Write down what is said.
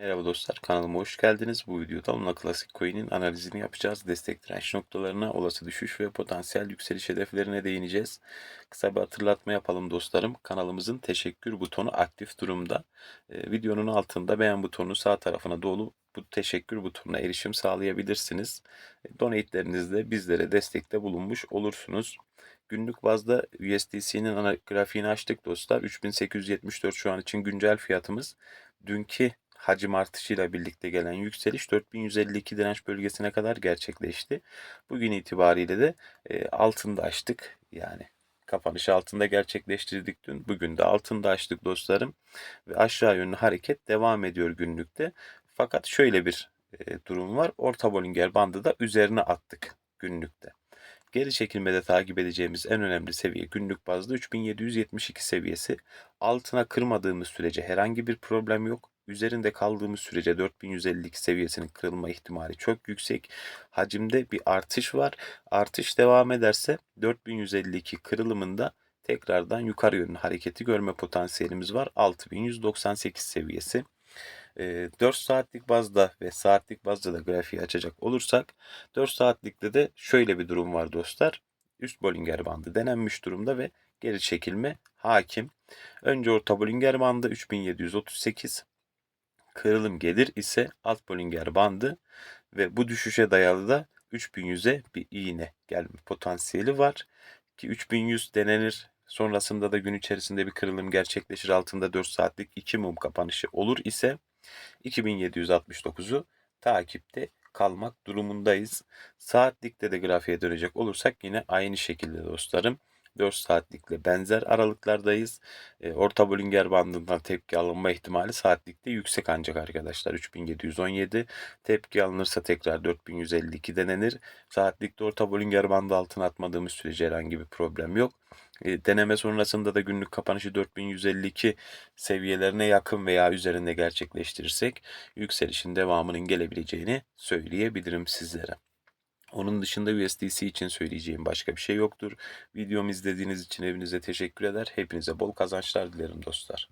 Merhaba dostlar, kanalıma hoş geldiniz. Bu videoda Luna Classic Coin'in analizini yapacağız. Destek direnç noktalarına, olası düşüş ve potansiyel yükseliş hedeflerine değineceğiz. Kısa bir hatırlatma yapalım dostlarım. Kanalımızın teşekkür butonu aktif durumda. Ee, videonun altında beğen butonu sağ tarafına dolu bu teşekkür butonuna erişim sağlayabilirsiniz. E, Donate'lerinizle bizlere destekte bulunmuş olursunuz. Günlük bazda USDC'nin grafiğini açtık dostlar. 3874 şu an için güncel fiyatımız. Dünkü hacim artışıyla birlikte gelen yükseliş 4152 direnç bölgesine kadar gerçekleşti. Bugün itibariyle de e, altında açtık. Yani kapanışı altında gerçekleştirdik dün. Bugün de altında açtık dostlarım. Ve aşağı yönlü hareket devam ediyor günlükte. Fakat şöyle bir e, durum var. Orta Bollinger bandı da üzerine attık günlükte. Geri çekilmede takip edeceğimiz en önemli seviye günlük bazda 3772 seviyesi. Altına kırmadığımız sürece herhangi bir problem yok. Üzerinde kaldığımız sürece 4152 seviyesinin kırılma ihtimali çok yüksek. Hacimde bir artış var. Artış devam ederse 4152 kırılımında tekrardan yukarı yönlü hareketi görme potansiyelimiz var. 6198 seviyesi. 4 saatlik bazda ve saatlik bazda da grafiği açacak olursak 4 saatlikte de şöyle bir durum var dostlar. Üst Bollinger bandı denenmiş durumda ve geri çekilme hakim. Önce orta Bollinger bandı 3738 kırılım gelir ise alt Bollinger bandı ve bu düşüşe dayalı da 3100'e bir iğne gelme potansiyeli var. Ki 3100 denenir sonrasında da gün içerisinde bir kırılım gerçekleşir altında 4 saatlik 2 mum kapanışı olur ise 2769'u takipte kalmak durumundayız. Saatlikte de grafiğe dönecek olursak yine aynı şekilde dostlarım. 4 saatlikle benzer aralıklardayız. E, orta Bollinger bandından tepki alınma ihtimali saatlikte yüksek ancak arkadaşlar 3717 tepki alınırsa tekrar 4152 denenir. Saatlikte orta Bollinger bandı altına atmadığımız sürece herhangi bir problem yok. E, deneme sonrasında da günlük kapanışı 4152 seviyelerine yakın veya üzerinde gerçekleştirirsek yükselişin devamının gelebileceğini söyleyebilirim sizlere. Onun dışında USDC için söyleyeceğim başka bir şey yoktur. Videomu izlediğiniz için hepinize teşekkür eder. Hepinize bol kazançlar dilerim dostlar.